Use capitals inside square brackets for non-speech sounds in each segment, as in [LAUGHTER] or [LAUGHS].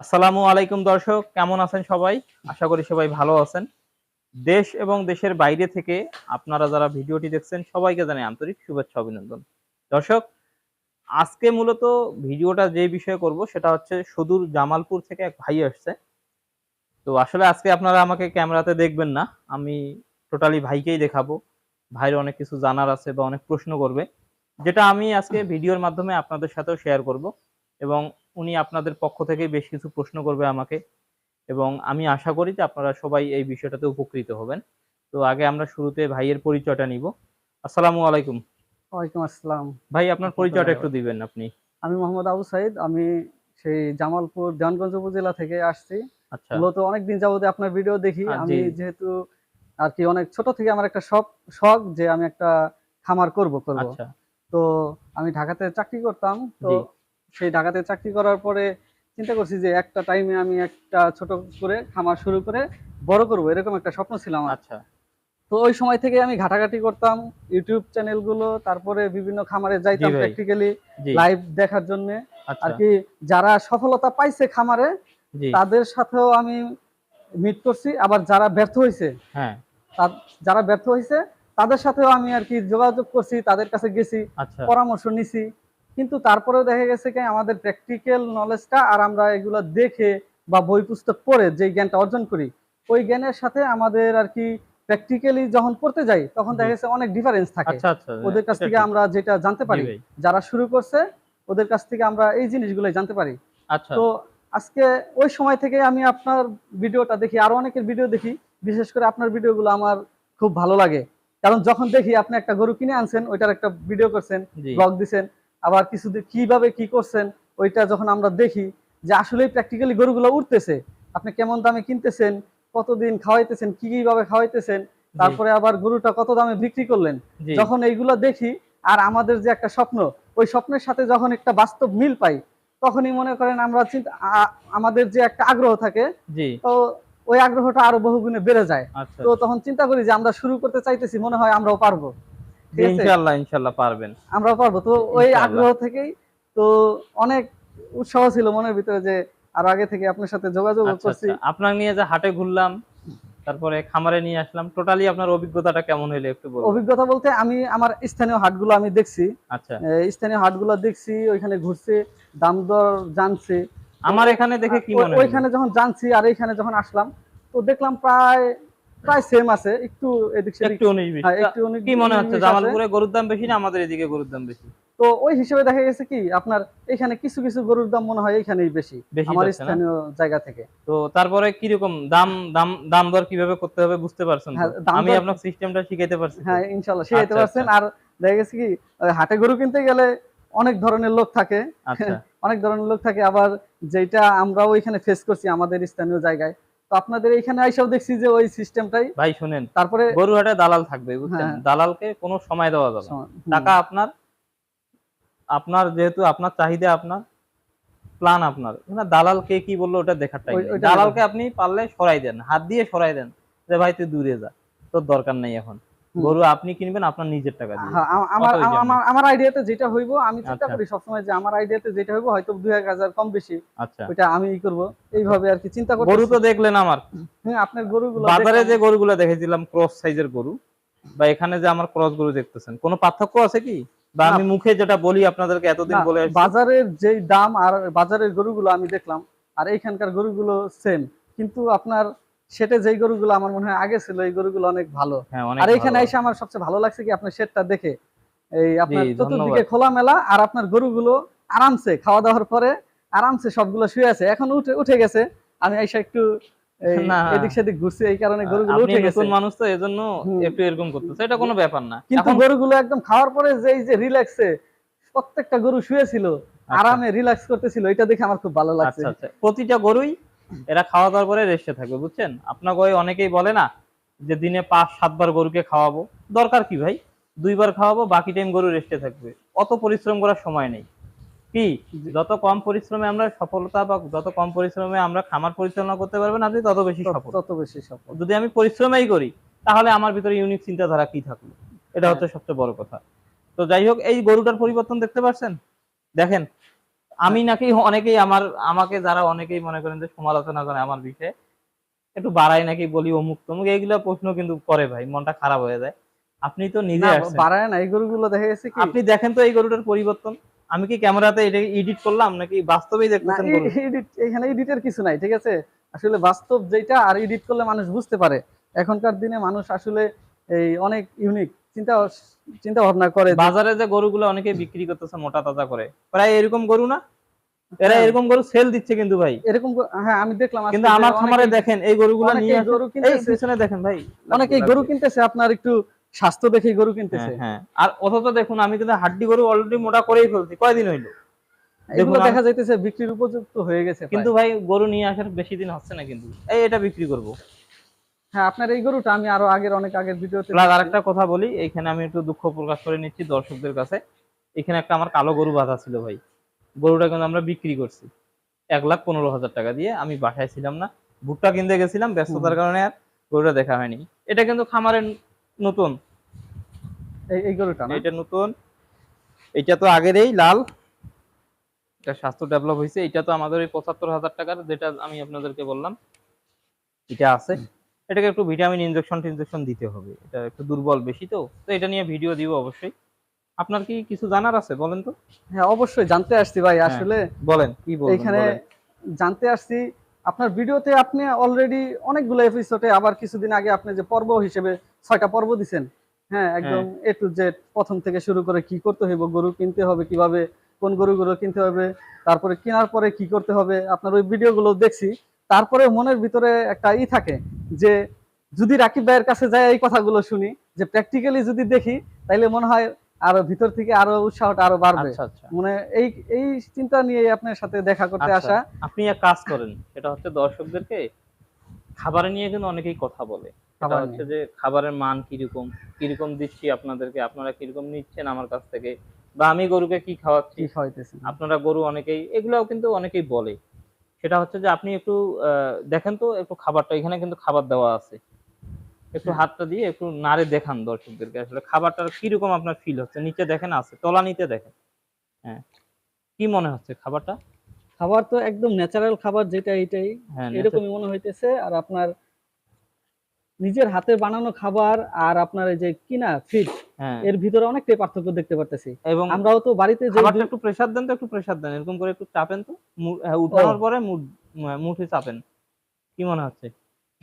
আসসালামু আলাইকুম দর্শক, কেমন আছেন সবাই? আশা করি সবাই ভালো আছেন। দেশ এবং দেশের বাইরে থেকে আপনারা যারা ভিডিওটি দেখছেন, সবাইকে জানাই আন্তরিক শুভেচ্ছা, অভিনন্দন। দর্শক, আজকে মূলত ভিডিওটা যে বিষয়ে করব সেটা হচ্ছে সুদূর জামালপুর থেকে এক ভাই আসছে। তো আসলে আজকে আপনারা আমাকে ক্যামেরাতে দেখবেন না, আমি টোটালি ভাইকেই দেখাবো। ভাইয়ের অনেক কিছু জানার আছে বা অনেক প্রশ্ন করবে, যেটা আমি আজকে ভিডিওর মাধ্যমে আপনাদের সাথেও শেয়ার করব। এবং উনি আপনাদের পক্ষ থেকে বেশ কিছু প্রশ্ন করবে আমাকে। এবং আমি আশা করি যে আপনারা সবাই এই বিষয়টাতে উপকৃত হবেন। তো আগে আমরা শুরুতে ভাইয়ের পরিচয়টা নিব। আসসালামু আলাইকুম। ওয়ালাইকুম আসসালাম। ভাই আপনার পরিচয়টা একটু দিবেন আপনি। আমি মোহাম্মদ আবু সাইদ। আমি সেই জামালপুর দেওয়ানগঞ্জ উপজেলা থেকে আসছি। আচ্ছা। মূলত অনেকদিন যাবত আপনার ভিডিও দেখি। আমি যেহেতু আর কি অনেক ছোট থেকে আমার একটা শখ শখ যে আমি একটা খামার করব করব। আচ্ছা। তো আমি ঢাকাতে চাকরি করতাম। তো। সেই ঢাকাতে চাকরি করার পরে চিন্তা করছি যে একটা টাইমে আমি একটা ছোট করে খামার শুরু করে বড় করব এরকম একটা স্বপ্ন ছিল আমার। আচ্ছা। তো ওই সময় থেকে আমি ঘাটাঘাটি করতাম ইউটিউব চ্যানেলগুলো তারপরে বিভিন্ন খামারে যাইতাম প্র্যাকটিক্যালি লাইভ দেখার জন্য। আচ্ছা। আর কি যারা সফলতা পাইছে খামারে তাদের সাথেও আমি মিট করছি। আবার যারা ব্যর্থ হয়েছে হ্যাঁ। যারা ব্যর্থ হয়েছে তাদের সাথেও আমি আর কি যোগাযোগ করছি তাদের কাছে গেছি আচ্ছা। পরামর্শ নিছি। কিন্তু তারপরেও দেখা গেছে কি আমাদের প্র্যাকটিক্যাল নলেজটা আর আমরা এগুলো দেখে বা বই পুস্তক পড়ে যে জ্ঞানটা অর্জন করি ওই জ্ঞানের সাথে আমাদের আর কি প্র্যাকটিক্যালি যখন করতে যাই তখন দেখা গেছে অনেক ডিফারেন্স থাকে। আচ্ছা আচ্ছা ওদের কাছ থেকে আমরা যেটা জানতে পারি যারা শুরু করছে ওদের কাছ থেকে আমরা এই জিনিসগুলো জানতে পারি। আচ্ছা। তো আজকে ওই সময় থেকে আমি আপনার ভিডিওটা দেখি আরও অনেকের ভিডিও দেখি বিশেষ করে আপনার ভিডিওগুলো আমার খুব ভালো লাগে। কারণ যখন দেখি আপনি একটা গরু কিনে আনছেন ওইটার একটা ভিডিও করছেন ব্লগ দিছেন আবার কিছু কীভাবে কি করছেন ওইটা যখন আমরা দেখি যে আসলেই প্র্যাকটিক্যালি গরুগুলো উঠতেছে আপনি কেমন দামে কিনতেছেন কতদিন খাওয়াইতেছেন কি কীভাবে খাওয়াইতেছেন তারপরে আবার গরুটা কত দামে বিক্রি করলেন যখন এইগুলো দেখি আর আমাদের যে একটা স্বপ্ন ওই স্বপ্নের সাথে যখন একটা বাস্তব মিল পাই তখনই মনে করেন আমরা আমাদের যে একটা আগ্রহ থাকে তো ওই আগ্রহটা আরও বহুগুণে বেড়ে যায়। আচ্ছা। তো তখন চিন্তা করি যে আমরা শুরু করতে চাইতেছি মনে হয় আমরাও পারব? ইনশাআল্লাহ ইনশাআল্লাহ পারবেন। আমরাও পারব। তো ওই আগ্রহ থেকেই তো অনেক উৎসাহ ছিল মনের ভিতরে যে আরও আগে থেকে আপনার সাথে যোগাযোগ আচ্ছা করছি। আচ্ছা আপনার নিয়ে যে হাটে ঘুরলাম তারপরে খামারে নিয়ে আসলাম টোটালি আপনার অভিজ্ঞতাটা কেমন হইল একটু বলুন। অভিজ্ঞতা বলতে আমি আমার স্থানীয় হাটগুলো আমি দেখছি। আচ্ছা। স্থানীয় হাটগুলো দেখছি ওইখানে ঘুরছি দাম দর জানছি। আমার এখানে দেখে কি মনে ওইখানে যখন জানছি আর এইখানে যখন আসলাম তো দেখলাম প্রায় প্রায় সেম আছে একটু এদিক সেদিক একটু বিশ। হ্যাঁ, একটু কি মনে হচ্ছে? জামালপুরে গরুর দাম বেশি না আমাদের এদিকে গরুর দাম বেশি? তো ওই হিসেবে দেখা গেছে কি আপনার এখানে কিছু কিছু গরুর দাম মনে হয় এখানেই বেশি আমার স্থানীয় জায়গা থেকে। তো তারপরে কীরকম দাম দাম দাম দর কীভাবে করতে হবে বুঝতে পারছেন? হ্যাঁ, আমি আপনার সিস্টেমটা শিখাইতে পারছি হ্যাঁ ইনশাল্লাহ শিখাইতে আচ্ছা, পারছেন। আর দেখা গেছে কি হাটে গরু কিনতে গেলে অনেক ধরনের লোক থাকে। আচ্ছা। [LAUGHS] অনেক ধরনের লোক থাকে। আবার যেটা আমরাও এখানে ফেস করছি আমাদের স্থানীয় জায়গায় তো আপনাদের এখানে আইসাও দেখছি যে ওই সিস্টেমটাই ভাই শুনেন তারপরে গরু হাটে দালাল থাকবে বুঝছেন হ্যাঁ। দালালকে কোনো সময় দেওয়া যাবে। টাকা আপনার আপনার যেহেতু আপনার চাহিদা আপনার প্ল্যান আপনার না দালাল কে কি বলল ওটা দেখার টাইম দালালকে আপনি পারলে সরাই দেন হাত দিয়ে সরাই দেন যে ভাই তুই দূরে যা তোর দরকার নাই এখন। গরু আপনি কিনবেন আপনার নিজের টাকা দিয়ে। হ্যাঁ, আমার আমার আমার আইডিয়াতে যেটা হইব আমি চিন্তা আচ্ছা। করি সবসময় যে আমার আইডিয়াতে যেটা হইব হয়তো দুই এক হাজার কম বেশি। আচ্ছা। ওইটা আমি ই করব। এইভাবে আর কি চিন্তা করি গরু তো দেখলেন আমার। হ্যাঁ আপনার গরুগুলো বাজারে যে গরুগুলো দেখেছিলাম ক্রস সাইজের গরু বা এখানে যে আমার ক্রস গরু দেখতেছেন কোনো পার্থক্য আছে কি? বা আমি মুখে যেটা বলি আপনাদেরকে এতদিন বলে বাজারের যেই দাম আর বাজারের গরুগুলো আমি দেখলাম আর এইখানকার গরুগুলো সেম কিন্তু আপনার সেটা যেই গরুগুলো আমার মনে হয় আগে ছিল এই গরুগুলো অনেক ভালো। হ্যাঁ আর এইখানে ভালো। এসে আমার সবচেয়ে ভালো লাগছে কি আপনার শেডটা দেখে। এই আপনার চতুর্দিকে খোলা মেলা আর আপনার গরুগুলো আরামসে খাওয়া দাওয়ার পরে আরামসে সবগুলো শুয়ে আছে। এখন উঠে উঠে গেছে। আমি এসে একটু এদিক সেদিক ঘুরছি এই কারণে গরুগুলো উঠে গেছে। মানুষ তো এজন্য হুম। একটু এরকম করতেছে। এটা কোনো ব্যাপার না। কিন্তু এখন গরুগুলো একদম খাওয়ার পরে যেই যে রিল্যাক্সে প্রত্যেকটা গরু শুয়েছিল আরামে রিল্যাক্স করতেছিল এটা দেখে আমার খুব ভালো লাগছে। আচ্ছা আচ্ছা। প্রতিটা গরুই এরা খাওয়া দাওয়ার পরে রেস্টে থাকবে বুঝছেন? আপনার গয়ে অনেকেই বলে না যে দিনে পাঁচ সাতবার গরুকে খাওয়াবো। দরকার কি ভাই? দুইবার খাওয়াবো বাকি টাইম গরু রেস্টে থাকবে। অত পরিশ্রম করার সময় নেই। কি? যত কম পরিশ্রমে আমরা সফলতা বা যত কম পরিশ্রমে আমরা খামার পরিচালনা করতে পারবেন আপনি তত বেশি সফল। তত বেশি সফল। যদি আমি পরিশ্রমেই করি তাহলে আমার ভিতরে ইউনিক চিন্তাধারা কি থাকল? এটা হচ্ছে সবচেয়ে বড় কথা। তো যাই হোক এই গরুটার পরিবর্তন দেখতে পাচ্ছেন দেখেন আমি নাকি অনেকেই আমার আমাকে যারা অনেকেই মনে করেন যে সমালোচনা করে আমার বিষয়ে একটু বাড়াই নাকি বলি অমুক তমুক এইগুলা প্রশ্ন কিন্তু করে ভাই মনটা খারাপ হয়ে যায়। আপনি তো নিজে বাড়ায় না এই গরুগুলো দেখা গেছে কি? আপনি দেখেন তো এই গরুটার পরিবর্তন। আমি কি ক্যামেরাতে এটা এডিট করলাম নাকি বাস্তবেই দেখতেছেন এডিট এখানে এডিটের কিছু নাই ঠিক আছে? আসলে বাস্তব যেটা আর এডিট করলে মানুষ বুঝতে পারে। এখনকার দিনে মানুষ আসলে এই অনেক ইউনিক চিন্তা চিন্তা ভাবনা করে বাজারে যে গরুগুলো অনেকে বিক্রি করতেছে মোটা তাজা করে। প্রায় এরকম গরু না? এরা হ্যাঁ। এরকম গরু সেল দিচ্ছে কিন্তু ভাই। এরকম হ্যাঁ আমি দেখলাম কিন্তু আমার খামারে দেখেন এই গরুগুলো নিয়ে গরু এই কিনতেছে। পিছনে দেখেন ভাই অনেকেই গরু কিনতেছে আপনার একটু স্বাস্থ্য দেখে গরু কিনতেছে। হ্যাঁ, হ্যাঁ। আর অথচ দেখুন আমি কিন্তু হাড্ডি গরু অলরেডি মোটা করেই ফেলছি। কয়দিন হইল? এগুলো দেখা যাইতেছে বিক্রির উপযুক্ত হয়ে গেছে কিন্তু কিন্তু ভাই গরু নিয়ে আসার বেশি দিন হচ্ছে না কিন্তু। এই এটা বিক্রি করব। হ্যাঁ আপনার এই গরুটা আমি আরও আগের অনেক আগের ভিডিওতে প্লাস আরেকটা কথা বলি এইখানে আমি একটু দুঃখ প্রকাশ করে নিচ্ছি দর্শকদের কাছে। এখানে একটা আমার কালো গরু বাঁধা ছিল ভাই। গরুটা কিন্তু আমরা বিক্রি করছি। এক লাখ পনেরো হাজার টাকা দিয়ে। আমি বাসায় ছিলাম না ভুট্টা কিনতে গেছিলাম ব্যস্ততার কারণে আর গরুটা দেখা হয়নি। এটা কিন্তু খামারের নতুন। এই- এই গরুটা এটা নতুন। এটা তো আগেরই লাল। এটা স্বাস্থ্য ডেভেলপ হয়েছে। এটা তো আমাদের ওই পঁচাত্তর হাজার টাকার যেটা আমি আপনাদেরকে বললাম। এটা আছে। এটাকে একটু ভিটামিন ইনজেকশন টিনজেকশন দিতে হবে। এটা একটু দুর্বল বেশি তো তো এটা নিয়ে ভিডিও দিব অবশ্যই। আপনার কি কিছু জানার আছে বলেন তো? হ্যাঁ অবশ্যই জানতে আসছি ভাই হ্যাঁ। আসলে বলেন কি বলবেন এখানে জানতে আসছি আপনার ভিডিওতে আপনি অলরেডি অনেকগুলো এপিসোডে আবার কিছুদিন আগে আপনি যে পর্ব হিসেবে ছয়টা পর্ব দিছেন হ্যাঁ একদম এ টু জেড প্রথম থেকে শুরু করে কি করতে হইব গরু কিনতে হবে কীভাবে কোন গরুগুলো কিনতে হবে তারপরে কেনার পরে কি করতে হবে আপনার ওই ভিডিওগুলো দেখছি। তারপরে মনের ভিতরে একটা ই থাকে যে যদি রাকিব ভাইয়ের কাছে যায় এই কথাগুলো শুনি যে প্র্যাকটিক্যালি যদি দেখি তাইলে মনে হয় আরও ভিতর থেকে আরও উৎসাহটা আরও বাড়বে। আচ্ছা আচ্ছা। মানে এই এই চিন্তা নিয়ে আপনার সাথে দেখা করতে আচ্ছা, আসা। আপনি এক কাজ করেন এটা হচ্ছে দর্শকদেরকে খাবারের নিয়ে কিন্তু অনেকেই কথা বলে। হচ্ছে যে খাবারের মান কীরকম কীরকম দিচ্ছি আপনাদেরকে আপনারা কীরকম নিচ্ছেন আমার কাছ থেকে বা আমি গরুকে কি খাওয়াচ্ছি? আপনারা গরু অনেকেই এগুলাও কিন্তু অনেকেই বলে। সেটা হচ্ছে যে আপনি একটু দেখেন তো একটু খাবারটা এখানে কিন্তু খাবার দেওয়া আছে। একটু। হাতটা দিয়ে একটু নাড়ে দেখান দর্শকদেরকে আসলে খাবারটার কীরকম আপনার ফিল হচ্ছে। নিচে দেখেন আছে তলা নিতে দেখেন। হ্যাঁ কি মনে হচ্ছে খাবারটা? খাবার তো একদম ন্যাচারাল খাবার যেটা এটাই হ্যাঁ এরকমই মনে হইতেছে। আর আপনার নিজের হাতে বানানো খাবার আর আপনার এই যে কিনা ফিড এর ভিতরে অনেকটাই পার্থক্য দেখতে পারতেছি। এবং আমরাও তো বাড়িতে যে একটু প্রেসার দেন তো একটু প্রেসার দেন এরকম করে একটু চাপেন তো। হ্যাঁ, উঠানোর পরে মুঠ- মুঠে চাপেন। কি মনে হচ্ছে?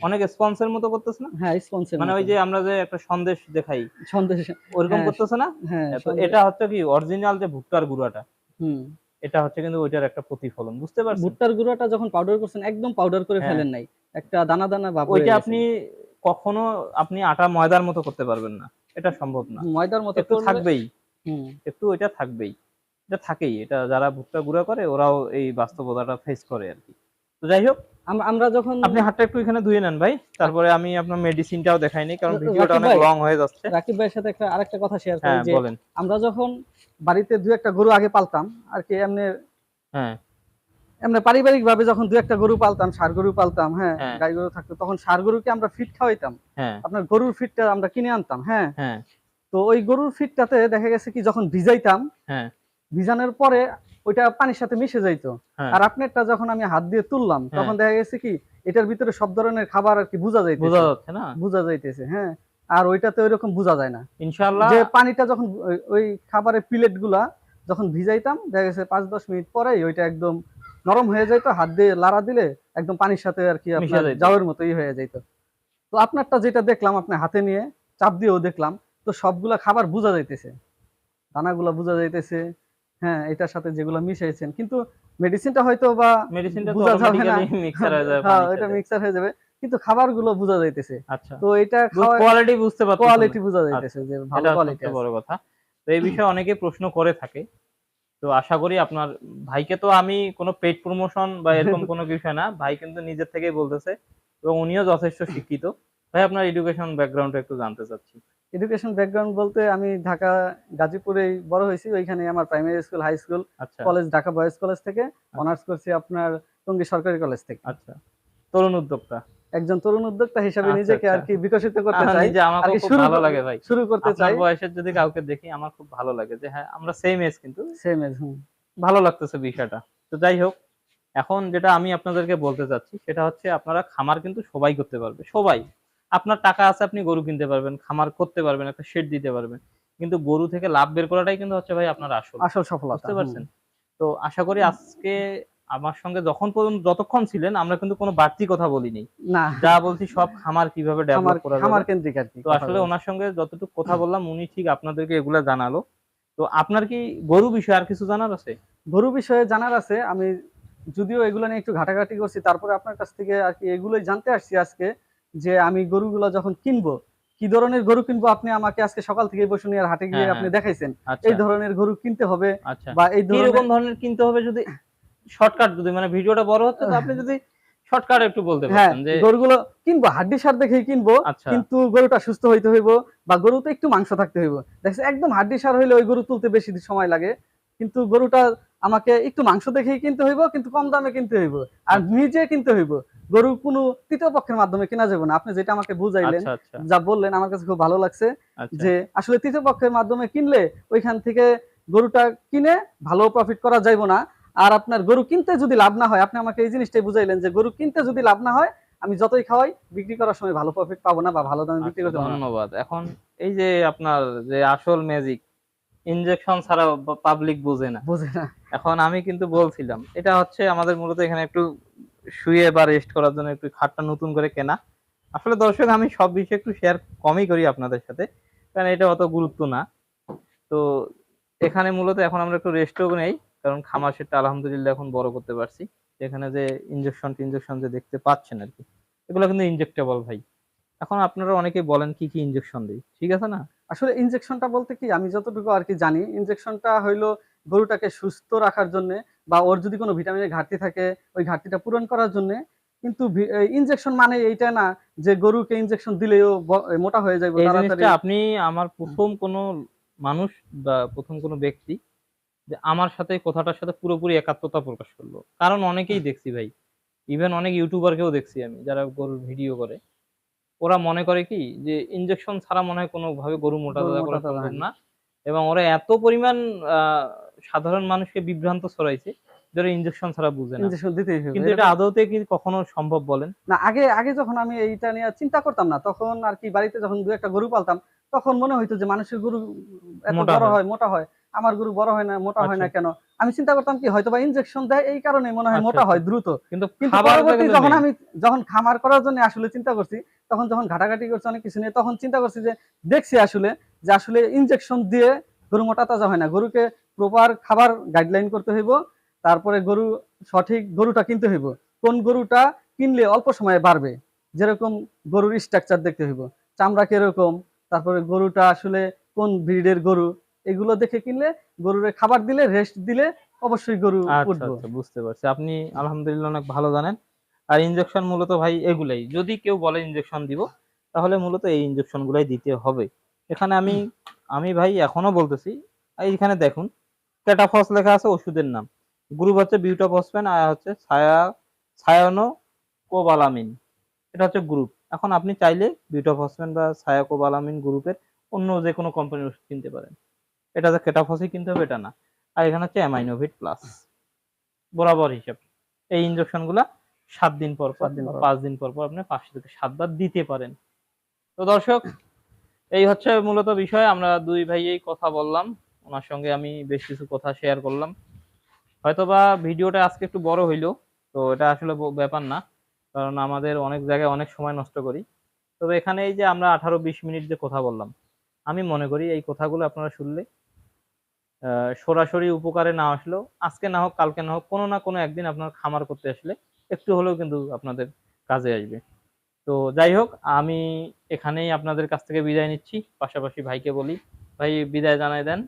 অনেক স্পন্সের মতো করতেছে না? হ্যাঁ স্পন্সর মানে ওই যে আমরা যে একটা সন্দেশ দেখাই সন্দেশ ওরকম হ্যাঁ, করতেছে না? হ্যাঁ এটা হচ্ছে কি অরিজিনাল যে ভুট্টার গুঁড়াটা হুম। এটা হচ্ছে কিন্তু ওইটার একটা প্রতিফলন বুঝতে পারছেন? ভুট্টার গুঁড়োটা যখন পাউডার করছেন একদম পাউডার করে হ্যাঁ। ফেলেন নাই। একটা দানা দানা ভাব ওইটা আপনি কখনো আপনি আটা ময়দার মতো করতে পারবেন না। এটা সম্ভব না। ময়দার মতো একটু থাকবেই। হুম, একটু এটা থাকবেই। এটা থাকেই। এটা যারা ভুট্টা গুঁড়া করে ওরাও এই বাস্তবতাটা ফেস করে আর কি। তো যাই হোক আমরা যখন আপনি হাতটা একটু এখানে ধুয়ে নেন ভাই। তারপরে আমি আপনার মেডিসিনটাও দেখাইনি কারণ রাকিব ভিডিওটা অনেক লং হয়ে যাচ্ছে। রাকিব ভাইয়ের সাথে একটা আরেকটা কথা শেয়ার করি হ্যাঁ যে আমরা যখন বাড়িতে দু একটা গরু আগে পালতাম আর কি এমনি হ্যাঁ। এমনি পারিবারিক ভাবে যখন দু একটা গরু পালতাম ষাড় গরু পালতাম হ্যাঁ হ্যাঁ। গাই গরু থাকতো তখন ষাড় গরুকে আমরা ফিট খাওয়াইতাম। হ্যাঁ। আপনার গরুর ফিটটা আমরা কিনে আনতাম হ্যাঁ। হ্যাঁ। তো ওই গরুর ফিটটাতে দেখা গেছে কি যখন ভিজাইতাম ভিজানোর পরে ওইটা পানির সাথে মিশে যাইতো। আর আপনারটা যখন আমি হাত দিয়ে তুললাম। তখন দেখা গেছে কি এটার ভিতরে সব ধরনের খাবার আর কি বোঝা বোঝা যাইতেছে যাচ্ছে না? বোঝা যাইতেছে হ্যাঁ। আর ওইটাতে ওইরকম বোঝা যায় না। ইনশাআল্লাহ। যে পানিটা যখন ওই- ওই খাবারের প্লেটগুলা যখন ভিজাইতাম দেখা গেছে পাঁচ দশ মিনিট পরে ওইটা একদম নরম হয়ে যাইতো হাত দিয়ে লাড়া দিলে একদম পানির সাথে আর কি। জাউয়ের মতোই হয়ে যাইতো। তো আপনারটা যেটা দেখলাম আপনি হাতে নিয়ে চাপ দিয়েও দেখলাম তো সবগুলা খাবার বোঝা যাইতেছে। দানাগুলা বোঝা যাইতেছে হ্যাঁ এটার সাথে যেগুলো মিশাইছেন। কিন্তু মেডিসিনটা হয়তো বা মেডিসিনটা বোঝা যাবে না। মিক্সার হয়ে যাবে হ্যাঁ এটা। মিক্সার হয়ে যাবে। কিন্তু খাবারগুলো বোঝা যাইতেছে। আচ্ছা। তো এটা কোয়ালিটি বুঝতে পারছেন কোয়ালিটি বোঝা যাইতেছে যে ভালো কোয়ালিটি বড় কথা। তো এই বিষয়ে অনেকে প্রশ্ন করে থাকে। তো আশা করি আপনার ভাইকে তো আমি কোনো পেড প্রমোশন বা এরকম [LAUGHS] কোনো বিষয় না ভাই কিন্তু নিজের থেকেই বলতেছে এবং উনিও যথেষ্ট শিক্ষিত। ভাই আপনার এডুকেশন ব্যাকগ্রাউন্ড একটু জানতে চাচ্ছি। এডুকেশন ব্যাকগ্রাউন্ড বলতে আমি ঢাকা গাজীপুরেই বড় হয়েছি ওইখানে আমার প্রাইমারি স্কুল হাই স্কুল আচ্ছা। কলেজ ঢাকা বয়েজ কলেজ থেকে অনার্স করছি আপনার টঙ্গী সরকারি কলেজ থেকে। আচ্ছা। তরুণ উদ্যোক্তা। একজন তরুণ উদ্যোক্তা হিসাবে আচ্ছা, নিজেকে আর আচ্ছা। কি বিকশিত করতে চাই নিজে আমার খুব ভালো লাগে ভাই। শুরু করতে চাই। বয়সের যদি কাউকে দেখি আমার খুব ভালো লাগে যে হ্যাঁ আমরা সেম এজ কিন্তু। সেম এজ ভালো লাগতেছে বিষয়টা। তো যাই হোক এখন যেটা আমি আপনাদেরকে বলতে চাচ্ছি সেটা হচ্ছে আপনারা খামার কিন্তু সবাই করতে পারবে সবাই। আপনার টাকা আছে আপনি গরু কিনতে পারবেন খামার করতে পারবেন একটা শেড দিতে পারবেন। কিন্তু গরু থেকে লাভ বের করাটাই কিন্তু হচ্ছে ভাই আপনার আসল। আসল সফলতা বুঝতে পারছেন? তো আশা করি আজকে আমার সঙ্গে যখন পর্যন্ত যতক্ষণ ছিলেন আমরা কিন্তু কোনো বাড়তি কথা বলিনি। না। যা বলছি সব খামার কীভাবে ডেভেলপ করা খামার কেন্দ্রিক আর কি তো আসলে ওনার সঙ্গে যতটুকু কথা বললাম উনি ঠিক আপনাদেরকে এগুলা জানালো। তো আপনার কি গরু বিষয়ে আর কিছু জানার আছে? গরু বিষয়ে জানার আছে আমি যদিও এগুলো নিয়ে একটু ঘাটাঘাটি করছি তারপরে আপনার কাছ থেকে আর কি এগুলোই জানতে আসছি আজকে যে আমি গরুগুলো যখন কিনবো কি ধরনের গরু কিনবো আপনি আমাকে আজকে সকাল থেকে বসে নিয়ে হাটে গিয়ে হ্যাঁ, আপনি হ্যাঁ। দেখাইছেন। আচ্ছা। এই ধরনের গরু কিনতে হবে আচ্ছা। বা এই ধরনের কিনতে হবে যদি শর্টকাট যদি মানে ভিডিওটা বড় হচ্ছে তো আপনি যদি শর্টকাট একটু বলতে হ্যাঁ পারতেন যে গরুগুলো কিনবো হাড্ডি সার দেখেই কিনবো আচ্ছা। কিন্তু গরুটা সুস্থ হইতে হইব বা গরুতে একটু মাংস থাকতে হইব। দেখছে একদম হাড্ডি সার হইলে ওই গরু তুলতে বেশি সময় লাগে কিন্তু গরুটা আমাকে একটু মাংস দেখেই কিনতে হইব কিন্তু কম দামে কিনতে হইব। আর নিজে কিনতে হইব। গরু কোনো তৃতীয় পক্ষের মাধ্যমে কেনা যাবে না। আপনি যেটা আমাকে বুঝাইলেন আচ্ছা আচ্ছা। যা বললেন আমার কাছে খুব ভালো লাগছে আচ্ছা। যে আসলে তৃতীয় পক্ষের মাধ্যমে কিনলে ওইখান থেকে গরুটা কিনে ভালো প্রফিট করা যাইব না। আর আপনার গরু কিনতে যদি লাভ না হয় আপনি আমাকে এই জিনিসটাই বুঝাইলেন যে গরু কিনতে যদি লাভ না হয় আমি যতই খাওয়াই বিক্রি করার সময় ভালো প্রফিট পাবো না বা ভালো দামে বিক্রি করতে পারব ধন্যবাদ। এখন এই যে আপনার যে আসল ম্যাজিক ইনজেকশন ছাড়া পাবলিক বোঝে না। বুঝে না। এখন আমি কিন্তু বলছিলাম এটা হচ্ছে আমাদের মূলত এখানে একটু শুয়ে বা রেস্ট করার জন্য একটু খাটটা নতুন করে কেনা। আসলে দর্শক আমি সব বিষয়ে একটু শেয়ার কমই করি আপনাদের সাথে কারণ এটা অত গুরুত্ব না। তো এখানে মূলত এখন আমরা একটু রেস্টও নেই। কারণ খামার সেটা আলহামদুলিল্লাহ এখন বড় করতে পারছি। এখানে যে ইনজেকশন টিনজেকশন যে দেখতে পাচ্ছেন আর কি এগুলো কিন্তু ইনজেক্টেবল ভাই। এখন আপনারা অনেকে বলেন কি কি ইনজেকশন দিই? ঠিক আছে না? আসলে ইনজেকশনটা বলতে কি আমি যতটুকু আর কি জানি ইনজেকশনটা হইল গরুটাকে সুস্থ রাখার জন্য বা ওর যদি কোনো ভিটামিনের ঘাটতি থাকে ওই ঘাটতিটা পূরণ করার জন্য। কিন্তু ইনজেকশন মানে এইটা না যে গরুকে ইনজেকশন দিলেও মোটা হয়ে যাবে আপনি আমার প্রথম কোনো মানুষ বা প্রথম কোনো ব্যক্তি যে আমার সাথে কথাটার সাথে পুরোপুরি একাত্মতা প্রকাশ করল। কারণ অনেকেই দেখছি ভাই ইভেন অনেক ইউটিউবারকেও দেখছি আমি যারা গরুর ভিডিও করে। ওরা মনে করে কি যে ইনজেকশন ছাড়া মনে হয় কোনো ভাবে গরু মোটা মোটা করা সম্ভব না। এবং ওরা এত পরিমাণ সাধারণ মানুষকে বিভ্রান্ত ছড়াইছে যারা ইনজেকশন ছাড়া বুঝে না। ইনজেকশন দিতেই হবে। কিন্তু এটা আদৌতে কি কখনো সম্ভব বলেন? না আগে আগে যখন আমি এইটা নিয়ে চিন্তা করতাম না তখন আর কি বাড়িতে যখন দু একটা গরু পালতাম তখন মনে হইতো যে মানুষের গরু এত বড়। হয় মোটা হয়। আমার গরু বড় হয় না মোটা হয় না আচ্ছা। কেন? আমি চিন্তা করতাম কি হয়তো বা ইনজেকশন দেয় এই কারণে মনে হয় আচ্ছা, মোটা আচ্ছা। হয় দ্রুত। কিন্তু কিন্তু পরবর্তী যখন আমি যখন খামার করার জন্য আসলে চিন্তা করছি তখন যখন ঘাটাঘাটি করছি অনেক কিছু নিয়ে তখন চিন্তা করছি যে দেখছি আসলে যে আসলে ইনজেকশন দিয়ে গরু মোটা তাজা হয় না। গরুকে প্রপার খাবার গাইডলাইন করতে হইব তারপরে গরু সঠিক গরুটা কিনতে হইব। কোন গরুটা কিনলে অল্প সময়ে বাড়বে? যেরকম গরুর স্ট্রাকচার দেখতে হইব। চামড়া কীরকম? তারপরে গরুটা আসলে কোন ব্রিডের গরু? এগুলো দেখে কিনলে গরুরে খাবার দিলে রেস্ট দিলে অবশ্যই গরু আচ্ছা আচ্ছা বুঝতে পারছি। আপনি আলহামদুলিল্লাহ অনেক ভালো জানেন। আর ইনজেকশন মূলত ভাই এগুলাই। যদি কেউ বলে ইনজেকশন দিব তাহলে মূলত এই ইনজেকশন গুলাই দিতে হবে। এখানে আমি আমি ভাই এখনও বলতেছি এইখানে দেখুন ক্যাটাফস লেখা আছে ওষুধের নাম। গ্রুপ হচ্ছে বিউটাফসফেন আর হচ্ছে ছায়া ছায়ানো কোবালামিন এটা হচ্ছে গ্রুপ এখন আপনি চাইলে বিউটাফসফেন বা ছায়া কোবালামিন গ্রুপের অন্য যে কোনো কোম্পানির ওষুধ কিনতে পারেন। এটা যে ক্যাটাফসই কিনতে হবে এটা না। আর এখানে হচ্ছে অ্যামাইনোভিট প্লাস বরাবর হিসাব। এই ইনজেকশনগুলা সাত দিন পর পর দিন পাঁচ দিন পর পর আপনি পাঁচ থেকে সাতবার দিতে পারেন। তো দর্শক এই হচ্ছে মূলত বিষয়। আমরা দুই ভাইয়েই কথা বললাম। ওনার সঙ্গে আমি বেশ কিছু কথা শেয়ার করলাম। হয়তোবা ভিডিওটা আজকে একটু বড় হইল তো এটা আসলে ব্যাপার না। কারণ আমাদের অনেক জায়গায় অনেক সময় নষ্ট করি। তবে এখানে এই যে আমরা আঠারো বিশ মিনিট যে কথা বললাম আমি মনে করি এই কথাগুলো আপনারা শুনলে সরাসরি উপকারে না আসলেও আজকে না হোক কালকে না হোক কোনো না কোনো একদিন আপনার খামার করতে আসলে একটু হলেও কিন্তু আপনাদের কাজে আসবে। তো যাই হোক আমি এখানেই আপনাদের কাছ থেকে বিদায় নিচ্ছি। পাশাপাশি ভাইকে বলি ভাই বিদায় জানাই দেন।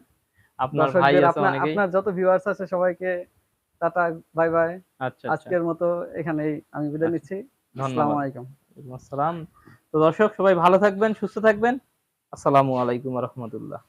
আপনার ভাই আছে অনেকেই। আপনার যত ভিউয়ার্স আছে সবাইকে টাটা বাই বাই আচ্ছা আচ্ছা। আজকের মতো এখানেই আমি বিদায় আচ্ছা, নিচ্ছি। আসসালামু আলাইকুম। আসসালাম। তো দর্শক সবাই ভালো থাকবেন সুস্থ থাকবেন। আসসালামু আলাইকুম রহমতুল্লাহ।